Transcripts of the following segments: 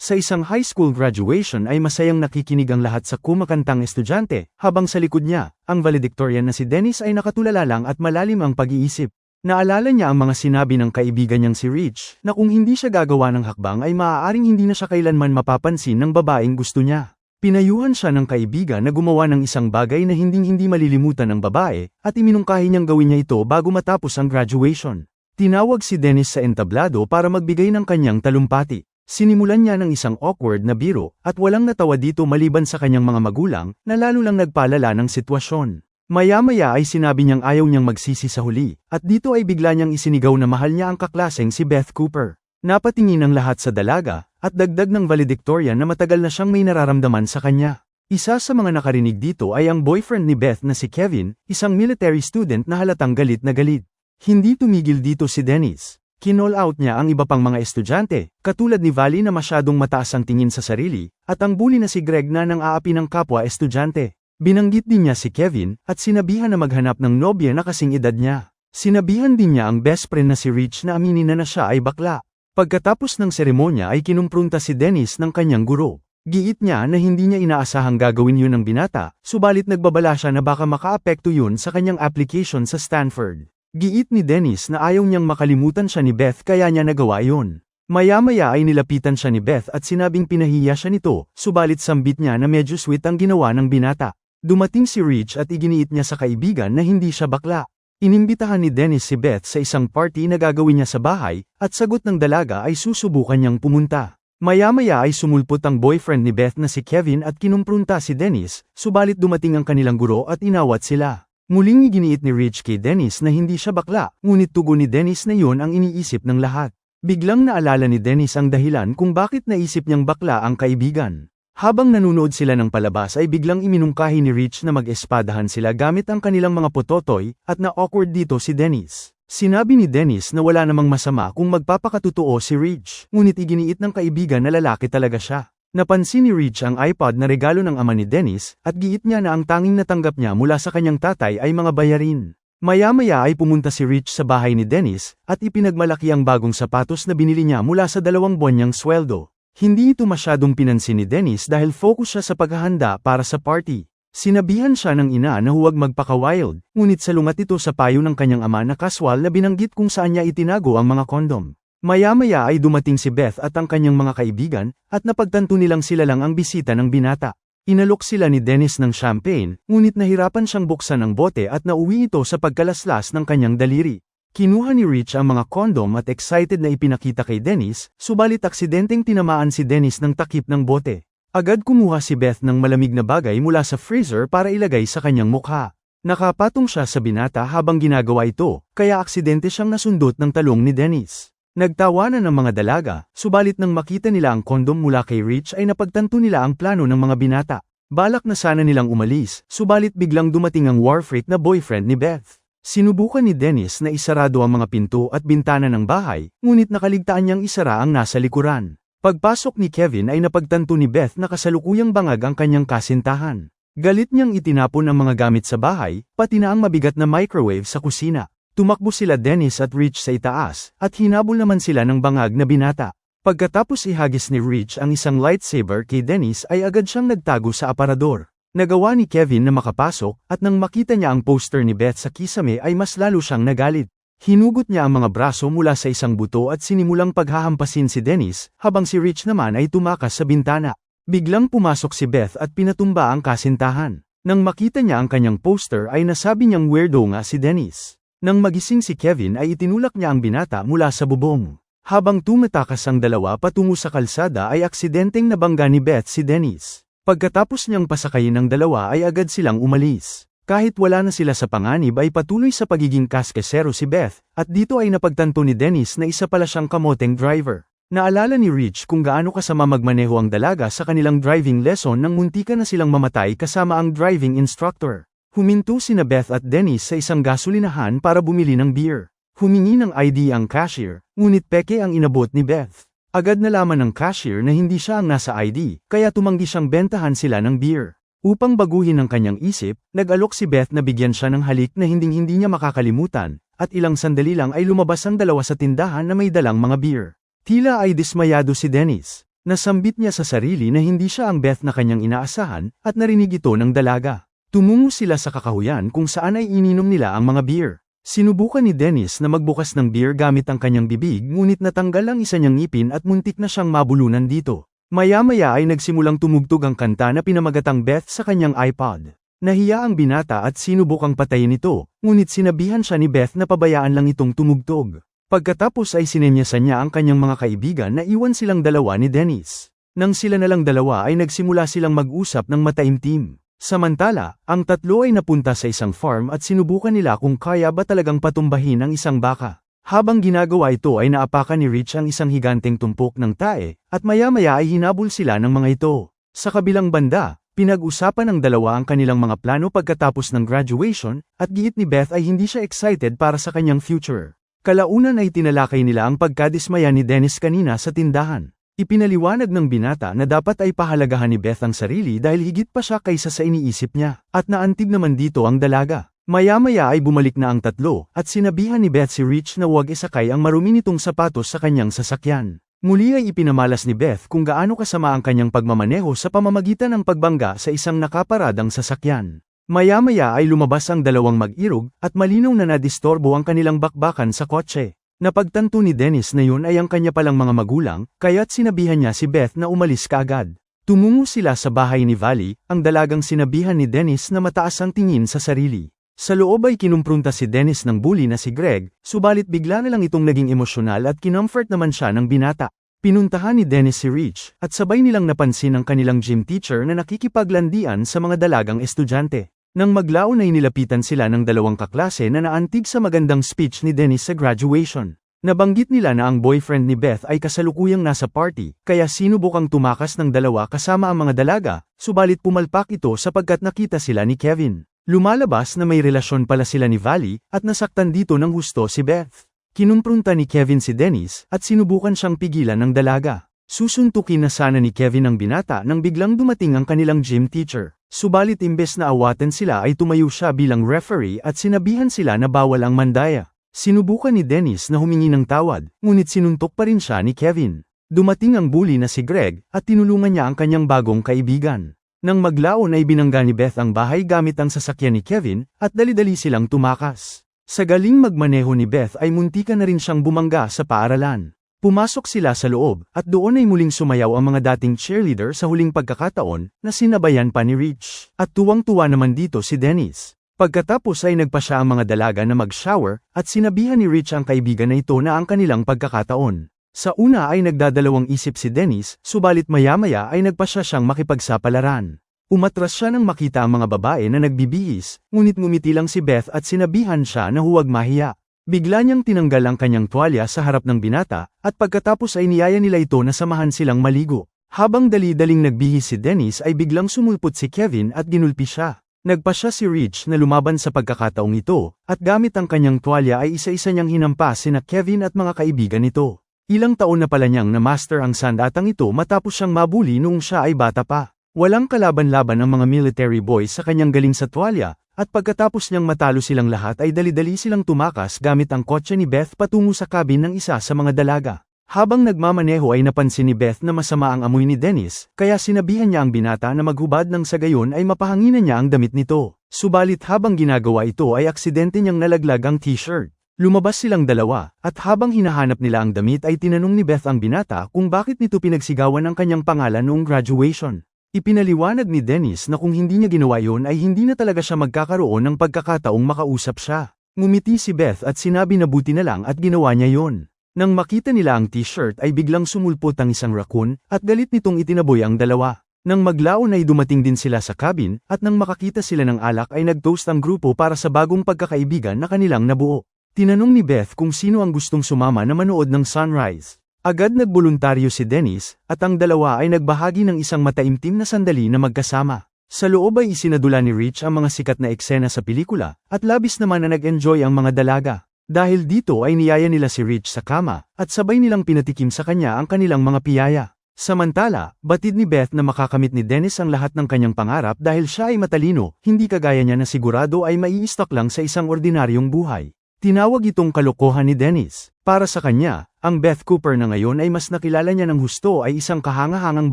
Sa isang high school graduation ay masayang nakikinig ang lahat sa kumakantang estudyante, habang sa likod niya, ang valedictorian na si Dennis ay nakatulala lang at malalim ang pag-iisip. Naalala niya ang mga sinabi ng kaibigan niyang si Rich, na kung hindi siya gagawa ng hakbang ay maaaring hindi na siya kailanman mapapansin ng babaeng gusto niya. Pinayuhan siya ng kaibigan na gumawa ng isang bagay na hinding-hindi malilimutan ng babae, at iminungkahi niyang gawin niya ito bago matapos ang graduation. Tinawag si Dennis sa entablado para magbigay ng kanyang talumpati. Sinimulan niya ng isang awkward na biro, at walang natawa dito maliban sa kanyang mga magulang, na lalo lang nagpalala ng sitwasyon. Maya-maya ay sinabi niyang ayaw niyang magsisi sa huli, at dito ay bigla niyang isinigaw na mahal niya ang kaklaseng si Beth Cooper. Napatingin ang lahat sa dalaga, at dagdag ng valedictorian na matagal na siyang may nararamdaman sa kanya. Isa sa mga nakarinig dito ay ang boyfriend ni Beth na si Kevin, isang military student na halatang galit na galit. Hindi tumigil dito si Dennis. Kinall out niya ang iba pang mga estudyante, katulad ni Valley na masyadong mataas ang tingin sa sarili, at ang bully na si Greg na nang aapi ng kapwa estudyante. Binanggit din niya si Kevin, at sinabihan na maghanap ng nobya na kasing edad niya. Sinabihan din niya ang best friend na si Rich na aminin na na siya ay bakla. Pagkatapos ng seremonya ay kinumprunta si Dennis ng kanyang guro. Giit niya na hindi niya inaasahang gagawin yun ng binata, subalit nagbabala siya na baka makaapekto yun sa kanyang application sa Stanford. Giit ni Dennis na ayaw niyang makalimutan siya ni Beth kaya niya nagawa yun. Maya-maya ay nilapitan siya ni Beth at sinabing pinahiya siya nito, subalit sambit niya na medyo sweet ang ginawa ng binata. Dumating si Rich at iginiit niya sa kaibigan na hindi siya bakla. Inimbitahan ni Dennis si Beth sa isang party na gagawin niya sa bahay, at sagot ng dalaga ay susubukan niyang pumunta. Maya-maya ay sumulpot ang boyfriend ni Beth na si Kevin at kinumprunta si Dennis, subalit dumating ang kanilang guro at inawat sila. Muling iginiit ni Rich kay Dennis na hindi siya bakla, ngunit tugon ni Dennis na yun ang iniisip ng lahat. Biglang naalala ni Dennis ang dahilan kung bakit naisip niyang bakla ang kaibigan. Habang nanunood sila ng palabas ay biglang iminungkahi ni Rich na mag-espadahan sila gamit ang kanilang mga pototoy, at na-awkward dito si Dennis. Sinabi ni Dennis na wala namang masama kung magpapakatotoo si Rich, ngunit iginiit ng kaibigan na lalaki talaga siya. Napansin ni Rich ang iPod na regalo ng ama ni Dennis, at giit niya na ang tanging natanggap niya mula sa kanyang tatay ay mga bayarin. Maya-maya ay pumunta si Rich sa bahay ni Dennis, at ipinagmalaki ang bagong sapatos na binili niya mula sa dalawang buwan niyang sweldo. Hindi ito masyadong pinansin ni Dennis dahil focus siya sa paghahanda para sa party. Sinabihan siya ng ina na huwag magpaka-wild, ngunit salungat ito sa payo ng kanyang ama na kaswal na binanggit kung saan niya itinago ang mga kondom. Maya-maya ay dumating si Beth at ang kanyang mga kaibigan, at napagtanto nilang sila lang ang bisita ng binata. Inalok sila ni Dennis ng champagne, ngunit nahirapan siyang buksan ang bote at nauwi ito sa pagkalaslas ng kanyang daliri. Kinuha ni Rich ang mga kondom at excited na ipinakita kay Dennis, subalit aksidenteng tinamaan si Dennis ng takip ng bote. Agad kumuha si Beth ng malamig na bagay mula sa freezer para ilagay sa kanyang mukha. Nakapatong siya sa binata habang ginagawa ito, kaya aksidente siyang nasundot ng talong ni Dennis. Nagtawanan ng mga dalaga, subalit nang makita nila ang kondom mula kay Rich ay napagtanto nila ang plano ng mga binata. Balak na sana nilang umalis, subalit biglang dumating ang war freak na boyfriend ni Beth. Sinubukan ni Dennis na isarado ang mga pinto at bintana ng bahay, ngunit nakaligtaan niyang isara ang nasa likuran. Pagpasok ni Kevin ay napagtanto ni Beth na kasalukuyang bangag ang kanyang kasintahan. Galit niyang itinapon ang mga gamit sa bahay, pati na ang mabigat na microwave sa kusina. Tumakbo sila Dennis at Rich sa itaas, at hinabol naman sila ng bangag na binata. Pagkatapos ihagis ni Rich ang isang lightsaber kay Dennis ay agad siyang nagtago sa aparador. Nagawa ni Kevin na makapasok, at nang makita niya ang poster ni Beth sa kisame ay mas lalo siyang nagalit. Hinugot niya ang mga braso mula sa isang buto at sinimulang paghahampasin si Dennis, habang si Rich naman ay tumakas sa bintana. Biglang pumasok si Beth at pinatumba ang kasintahan. Nang makita niya ang kanyang poster ay nasabi niyang weirdo nga si Dennis. Nang magising si Kevin ay itinulak niya ang binata mula sa bubong. Habang tumatakas ang dalawa patungo sa kalsada ay aksidenteng nabangga ni Beth si Dennis. Pagkatapos niyang pasakayin ng dalawa ay agad silang umalis. Kahit wala na sila sa panganib ay patuloy sa pagiging kaskesero si Beth, at dito ay napagtanto ni Dennis na isa pala siyang kamoteng driver. Naalala ni Rich kung gaano kasama magmaneho ang dalaga sa kanilang driving lesson nang muntika na silang mamatay kasama ang driving instructor. Huminto sina Beth at Dennis sa isang gasolinahan para bumili ng beer. Humingi ng ID ang cashier, ngunit peke ang inabot ni Beth. Agad nalaman ng cashier na hindi siya ang nasa ID, kaya tumanggi siyang bentahan sila ng beer. Upang baguhin ang kanyang isip, nag-alok si Beth na bigyan siya ng halik na hinding-hindi niya makakalimutan, at ilang sandali lang ay lumabas ang dalawa sa tindahan na may dalang mga beer. Tila ay dismayado si Dennis. Nasambit niya sa sarili na hindi siya ang Beth na kanyang inaasahan, at narinig ito ng dalaga. Tumungo sila sa kakahuyan kung saan ay ininom nila ang mga beer. Sinubukan ni Dennis na magbukas ng beer gamit ang kanyang bibig ngunit natanggal ang isa niyang ngipin at muntik na siyang mabulunan dito. Maya-maya ay nagsimulang tumugtog ang kanta na pinamagatang Beth sa kanyang iPod. Nahiya ang binata at sinubukang patayin ito, ngunit sinabihan siya ni Beth na pabayaan lang itong tumugtog. Pagkatapos ay sinenyasan niya ang kanyang mga kaibigan na iwan silang dalawa ni Dennis. Nang sila na lang dalawa ay nagsimula silang mag-usap ng mataimtim. Samantala, ang tatlo ay napunta sa isang farm at sinubukan nila kung kaya ba talagang patumbahin ang isang baka. Habang ginagawa ito ay naapakan ni Rich ang isang higanteng tumpok ng tae, at maya-maya ay hinabol sila ng mga ito. Sa kabilang banda, pinag-usapan ng dalawa ang kanilang mga plano pagkatapos ng graduation, at giit ni Beth ay hindi siya excited para sa kanyang future. Kalaunan ay tinalakay nila ang pagkadismaya ni Dennis kanina sa tindahan. Ipinaliwanag ng binata na dapat ay pahalagahan ni Beth ang sarili dahil higit pa siya kaysa sa iniisip niya, at naantig naman dito ang dalaga. Maya-maya ay bumalik na ang tatlo, at sinabihan ni Beth si Rich na huwag isakay ang marumi nitong sapatos sa kanyang sasakyan. Muli ay ipinamalas ni Beth kung gaano kasama ang kanyang pagmamaneho sa pamamagitan ng pagbangga sa isang nakaparadang sasakyan. Maya-maya ay lumabas ang dalawang mag-irog, at malinaw na nadistorbo ang kanilang bakbakan sa kotse. Napagtanto ni Dennis na yun ay ang kanya palang mga magulang, kaya't sinabihan niya si Beth na umalis kaagad. Tumungo sila sa bahay ni Valley, ang dalagang sinabihan ni Dennis na mataas ang tingin sa sarili. Sa loob ay kinumprunta si Dennis ng bully na si Greg, subalit bigla na lang itong naging emosyonal at kinomfort naman siya ng binata. Pinuntahan ni Dennis si Rich, at sabay nilang napansin ang kanilang gym teacher na nakikipaglandian sa mga dalagang estudyante. Nang maglaon ay nilapitan sila ng dalawang kaklase na naantig sa magandang speech ni Dennis sa graduation. Nabanggit nila na ang boyfriend ni Beth ay kasalukuyang nasa party, kaya sinubukang tumakas ng dalawa kasama ang mga dalaga, subalit pumalpak ito sapagkat nakita sila ni Kevin. Lumalabas na may relasyon pala sila ni Valley, at nasaktan dito ng husto si Beth. Kinumprunta ni Kevin si Dennis, at sinubukan siyang pigilan ng dalaga. Susuntukin na sana ni Kevin ang binata nang biglang dumating ang kanilang gym teacher. Subalit imbes na awaten sila ay tumayo siya bilang referee at sinabihan sila na bawal ang mandaya. Sinubukan ni Dennis na humingi ng tawad, ngunit sinuntok pa rin siya ni Kevin. Dumating ang bully na si Greg, at tinulungan niya ang kanyang bagong kaibigan. Nang maglaon ay binangga ni Beth ang bahay gamit ang sasakyan ni Kevin, at dali-dali silang tumakas. Sa galing magmaneho ni Beth ay muntika na rin siyang bumangga sa paaralan. Pumasok sila sa loob, at doon ay muling sumayaw ang mga dating cheerleader sa huling pagkakataon, na sinabayan pa ni Rich. At tuwang-tuwa naman dito si Dennis. Pagkatapos ay nagpa siya ang mga dalaga na mag-shower, at sinabihan ni Rich ang kaibigan na ito na ang kanilang pagkakataon. Sa una ay nagdadalawang isip si Dennis, subalit maya-maya ay nagpa siya siyang makipagsapalaran. Umatras siya nang makita ang mga babae na nagbibihis, ngunit ngumiti lang si Beth at sinabihan siya na huwag mahiya. Bigla niyang tinanggal ang kanyang tuwalya sa harap ng binata, at pagkatapos ay niyaya nila ito na samahan silang maligo. Habang dali-daling nagbihis si Dennis ay biglang sumulpot si Kevin at ginulpi siya. Nagpa siya si Rich na lumaban sa pagkakataong ito, at gamit ang kanyang tuwalya ay isa-isa niyang hinampas sina Kevin at mga kaibigan nito. Ilang taon na pala niyang na-master ang sandatang ito matapos siyang mabuli noong siya ay bata pa. Walang kalaban-laban ang mga military boys sa kanyang galing sa tuwalya, at pagkatapos niyang matalo silang lahat ay dali-dali silang tumakas gamit ang kotse ni Beth patungo sa cabin ng isa sa mga dalaga. Habang nagmamaneho ay napansin ni Beth na masama ang amoy ni Dennis, kaya sinabihan niya ang binata na maghubad ng sa gayon ay mapahanginan niya ang damit nito. Subalit habang ginagawa ito ay aksidente niyang nalaglag ang t-shirt. Lumabas silang dalawa, at habang hinahanap nila ang damit ay tinanong ni Beth ang binata kung bakit nito pinagsigawan ang kanyang pangalan noong graduation. Ipinaliwanag ni Dennis na kung hindi niya ginawa yon ay hindi na talaga siya magkakaroon ng pagkakataong makausap siya. Ngumiti si Beth at sinabi na buti na lang at ginawa niya yon. Nang makita nila ang t-shirt ay biglang sumulpot ang isang raccoon, at galit nitong itinaboy ang dalawa. Nang maglaon ay dumating din sila sa cabin, at nang makakita sila ng alak ay nag-toast ang grupo para sa bagong pagkakaibigan na kanilang nabuo. Tinanong ni Beth kung sino ang gustong sumama na manood ng sunrise. Agad nagboluntaryo si Dennis, at ang dalawa ay nagbahagi ng isang mataimtim na sandali na magkasama. Sa loob ay isinadula ni Rich ang mga sikat na eksena sa pelikula, at labis naman na nag-enjoy ang mga dalaga. Dahil dito ay niyaya nila si Rich sa kama, at sabay nilang pinatikim sa kanya ang kanilang mga piyaya. Samantala, batid ni Beth na makakamit ni Dennis ang lahat ng kanyang pangarap dahil siya ay matalino, hindi kagaya niya na sigurado ay mai-stock lang sa isang ordinaryong buhay. Tinawag itong kalokohan ni Dennis. Para sa kanya, ang Beth Cooper na ngayon ay mas nakilala niya ng husto ay isang kahangahangang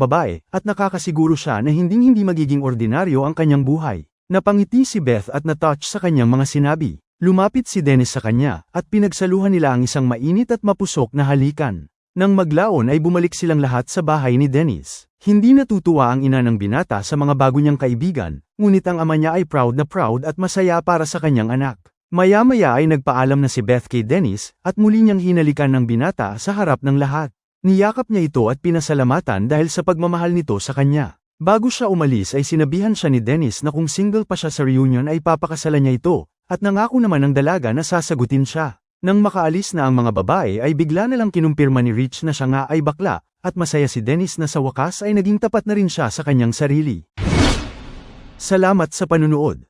babae at nakakasiguro siya na hinding-hindi magiging ordinaryo ang kanyang buhay. Napangiti si Beth at natouch sa kanyang mga sinabi. Lumapit si Dennis sa kanya at pinagsaluhan nila ang isang mainit at mapusok na halikan. Nang maglaon ay bumalik silang lahat sa bahay ni Dennis. Hindi natutuwa ang ina ng binata sa mga bago niyang kaibigan, ngunit ang ama niya ay proud na proud at masaya para sa kanyang anak. Maya-maya ay nagpaalam na si Beth kay Dennis at muli niyang hinalikan ng binata sa harap ng lahat. Niyakap niya ito at pinasalamatan dahil sa pagmamahal nito sa kanya. Bago siya umalis ay sinabihan siya ni Dennis na kung single pa siya sa reunion ay papakasalan niya ito, at nangako naman ng dalaga na sasagutin siya. Nang makaalis na ang mga babae ay bigla na lang kinumpirma ni Rich na siya nga ay bakla, at masaya si Dennis na sa wakas ay naging tapat na rin siya sa kanyang sarili. Salamat sa panunood.